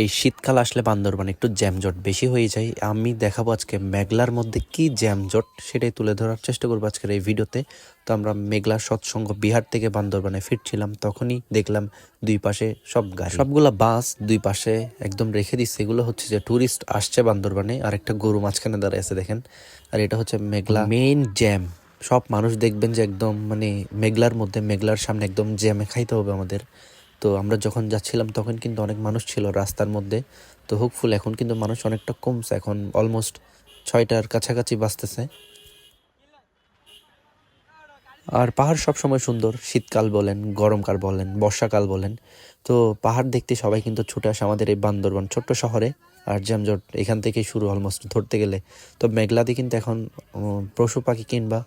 এই শীতকাল আসলে বান্দরবান একটু জ্যামজট বেশি হয়ে যায়। আমি দেখাবো আজকে মেঘলার মধ্যে কি জ্যামজট, সেটাই তুলে ধরার চেষ্টা করব আজকের এই ভিডিওতে। তো আমরা মেঘলা সৎসঙ্গ বিহার থেকে বান্দরবানে ফিরছিলাম, তখনই দেখলাম দুই পাশে সব গাড়ি। সবগুলা বাস দুই পাশে একদম রেখে দিচ্ছে এগুলো হচ্ছে যে ট্যুরিস্ট আসছে বান্দরবানে, আর একটা গরু মাঝখানে দাঁড়িয়ে আছে দেখেন। আর এটা হচ্ছে মেঘলা মেইন জ্যাম সব মানুষ দেখবেন যে একদম মানে মেঘলার মধ্যে, মেঘলার সামনে একদম জ্যামে খাইতে হবে আমাদের। তো আমরা যখন যাচ্ছিলাম তখন কিন্তু অনেক মানুষ ছিল রাস্তার মধ্যে। তো হোপফুল এখন কিন্তু মানুষ অনেকটা কমছে। এখন অলমোস্ট ছয়টার কাছাকাছি বাঁচতেছে আর পাহাড় সবসময় সুন্দর। শীতকাল বলেন, গরমকাল বলেন, বর্ষাকাল বলেন। তো পাহাড় দেখতে সবাই কিন্তু ছুটে আসে আমাদের এই বান্দরবান ছোট্ট শহরে। আর জ্যামজট এখান থেকেই শুরু অলমোস্ট ধরতে গেলে। তো মেঘলাতে কিন্তু এখন পশু পাখি কিংবা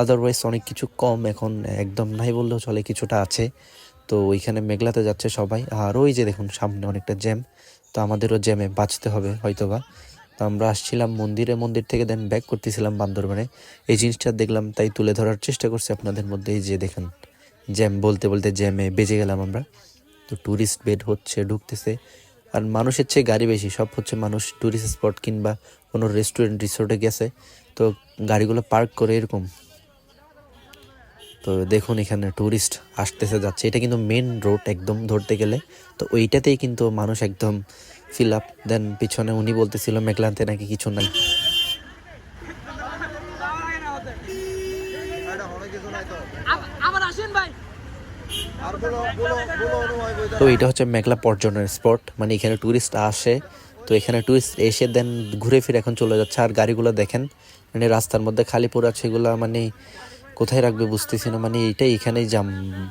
আদারওয়াইজ অনেক কিছু কম এখন, একদম নাই বললেও চলে, কিছুটা আছে। তো ওইখানে মেঘলাতে যাচ্ছে সবাই। আর ওই যে দেখুন, সামনে অনেকটা জ্যাম, তো আমাদেরও জ্যামে বাঁচতে হবে হয়তোবা। তো আমরা আসছিলাম মন্দিরে, মন্দির থেকে দেন ব্যাক করতেছিলাম বান্দরবানে। এই জিনিসটা দেখলাম, তাই তুলে ধরার চেষ্টা করছি আপনাদের মধ্যে, এই যে দেখেন, জ্যাম বলতে বলতে জ্যামে বেজে গেলাম আমরা। তো ট্যুরিস্ট বেড হচ্ছে, ঢুকতেছে। আর মানুষের চেয়ে গাড়ি বেশি, সব হচ্ছে মানুষ ট্যুরিস্ট স্পট কিংবা কোনো রেস্টুরেন্ট রিসোর্টে গেছে। তো গাড়িগুলো পার্ক করে এরকম। তো দেখুন, এখানে ট্যুরিস্ট আসতেছে, যাচ্ছে। এটা কিন্তু মেন রোড একদম ধরতে গেলে। তো ওইটাতেই কিন্তু মানুষ একদম ফিল আপ দেন পিছনে উনি বলতেছিল মেঘলাতে নাকি কিছু নাই। তো এটা হচ্ছে মেঘলা পর্যটনের স্পট মানে এখানে ট্যুরিস্ট আসে। তো এখানে ট্যুরিস্ট এসে দেন ঘুরে ফিরে এখন চলে যাচ্ছে। আর গাড়িগুলো দেখেন মানে রাস্তার মধ্যে খালি পড়ে আছে এগুলা মানে কোথায় রাখবে বুঝতেছি না। মানে এইটাই এখানেই জাম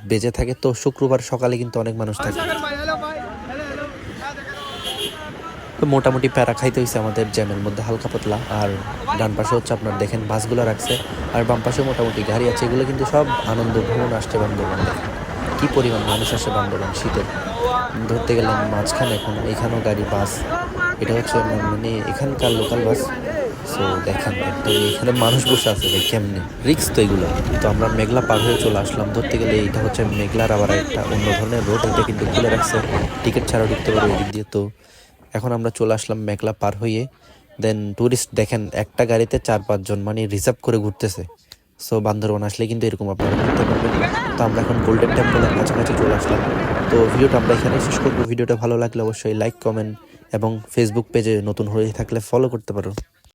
বেজে থাকে। তো শুক্রবার সকালে কিন্তু অনেক মানুষ থাকে। তো মোটামুটি প্যারা খাইতে হয়েছে আমাদের জ্যামের মধ্যে হালকা পাতলা। আর ডান পাশে হচ্ছে আপনার দেখেন বাসগুলো রাখছে। আর বাম পাশে মোটামুটি গাড়ি আছে। এগুলো কিন্তু সব আনন্দ ভ্রমণ আসছে বান্দরবান কি পরিমাণ মানুষ আসে বান্দরবান শীতের। ধরতে গেলে মাঝখানে এখন এখানেও গাড়ি বাস। এটা হচ্ছে মানে এখানকার লোকাল বাস সো দেখেন একদম এখানে মানুষ বসে আছে ভাই কেমনে? রিক্স তো এগুলো। তো আমরা মেঘলা পার হয়ে চলে আসলাম। ধরতে গেলে এটা হচ্ছে মেঘলার আবার একটা অন্য ধরনের রোড এটা কিন্তু খুলে রাখছে। টিকিট ছাড়া ঢুকতে পারবে এদিক দিয়ে। তো এখন আমরা চলে আসলাম মেঘলা পার হয়ে। দেন ট্যুরিস্ট দেখেন, একটা গাড়িতে চার পাঁচজন মানে রিজার্ভ করে ঘুরতেছে। সো বান্দরবান আসলে কিন্তু এরকম আপনারা ঘুরতে পারবেন। তো আমরা এখন গোল্ডেন টেম্পলের কাছাকাছি চলে আসলাম। তো ভিডিওটা আমরা এখানে শেষ করব। ভিডিওটা ভালো লাগলে অবশ্যই লাইক কমেন্ট এবং ফেসবুক পেজে নতুন হয়ে থাকলে ফলো করতে পারো।